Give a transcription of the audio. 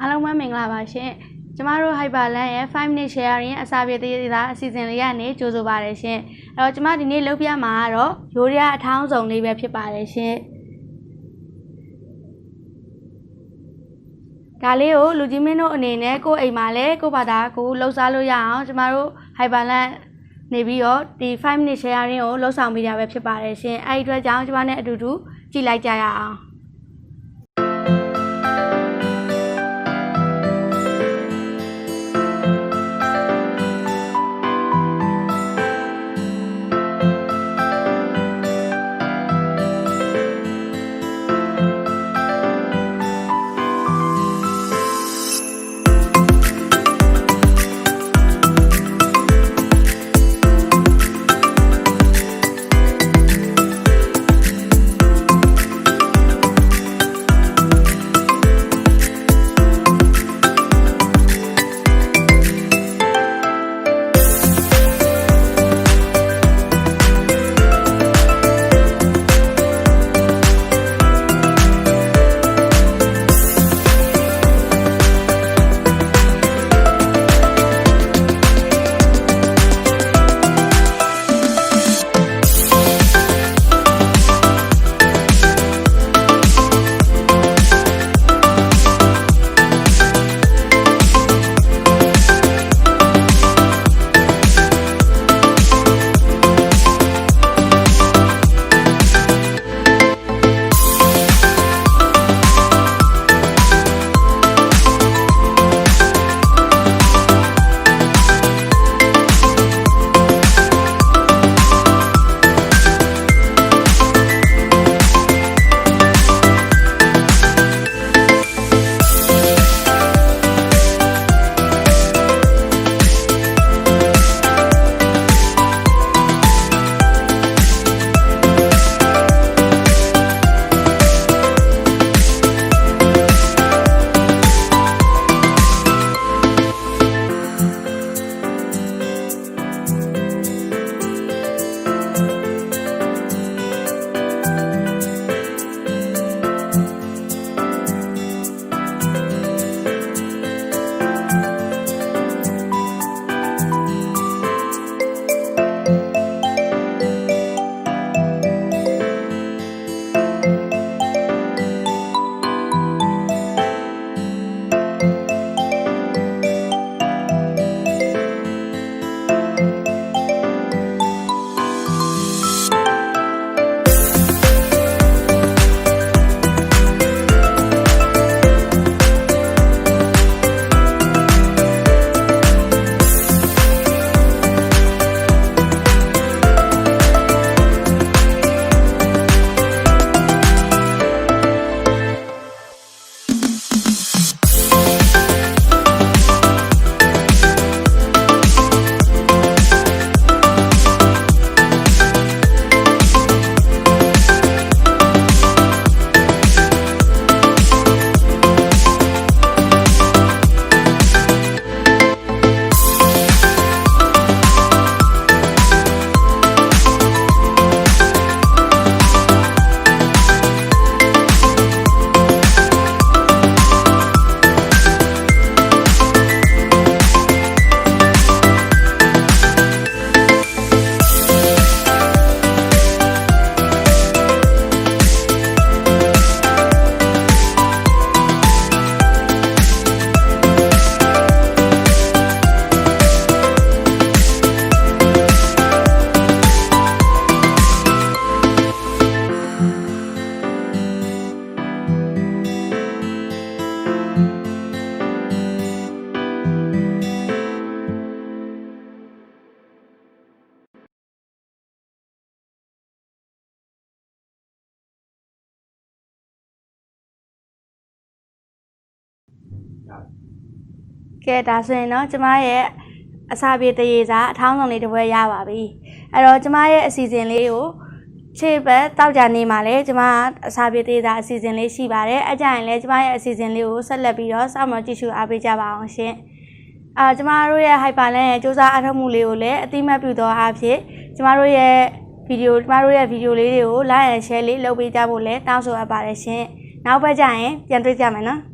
အားလုံးပဲမင်္ဂလာပါရှင်ကျမတို့ Hyperland ရဲ့5 minute sharing အစာပြေသေးသေးသားအစီအစဉ်လေးကနေကြိုဆိုပါရရှင်အဲ့တော့ကျမဒီနေ့လုပ်ပြမှာကတော့ရိုးရအထောင်းစုံလေးပဲဖြစ်ပါတယ်ရှင်ဒါလေးကိုလူကြီးမင်းတို့အနေနဲ့ကိုယ့်အိမ်မှာလည်းကိုယ့်ဘာသာကိုလှုပ်ရှားလို့ရအောင်ကျမတို့ Hyperland နေပြီးတော့ဒီ5 minute sharing ကိုလှုပ်ဆောင်ပေးတာပဲဖြစ်ပါတယ်ရှင်အဲ့ဒီအတွက်ကြောင့်ကျမနဲ့အတူတူကြည့်လိုက်ကြရအောင် ကဲဒါဆိုရင်တော့ကျမရဲ့အစာပြေတရေစာအထောင်းဆောင်လေးတစ်ပွဲရပါပြီအဲ့တော့ကျမရဲ့အစီအစဉ်လေးကိုခြေဘက်တောက်ကြနေမှာလဲကျမအစာပြေတရေစာအစီအစဉ်လေးရှိပါတယ်အကြရင်လဲကျမရဲ့အစီအစဉ်လေးကိုဆက်လက်ပြီးတော့စောင့်မျှော်ကြည့်ရှုအားပေးကြပါအောင်ရှင်အာကျမတို့ရဲ့ Hyperland ရဲ့စူးစမ်းအားထုတ်မှုလေးကိုလည်းအတိမတ်ပြုသောအားဖြင့်ကျမတို့ရဲ့ဗီဒီယိုကျမတို့ရဲ့ဗီဒီယိုလေးတွေကို like and share လေးလုပ်ပေးကြဖို့လည်းတောင်းဆိုအပ်ပါတယ်ရှင်နောက်ဘက်ကျရင်ပြန်တွေ့ကြမယ်နော်